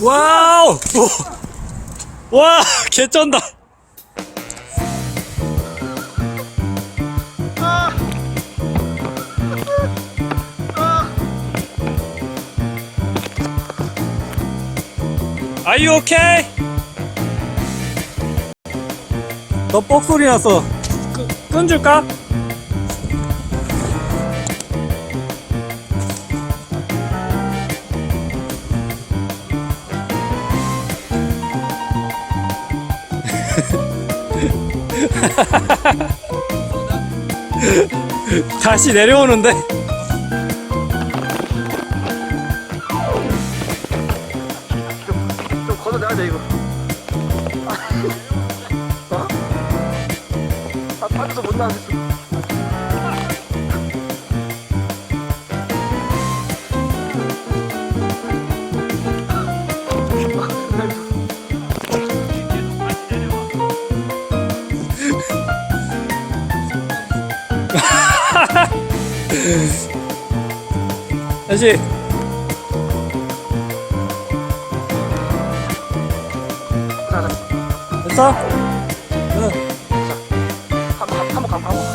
와우! 와, 개쩐다! 아이 오케이? 너 뻑소리 나서 끈, 끈줄까? 음. 다시 내려오는데? 좀, 좀 걷어내야 돼, 이거. 아, 어? 아, 아, 아, 아, 아, 아, 아, 다시 됐어? 응 한번 한번 한번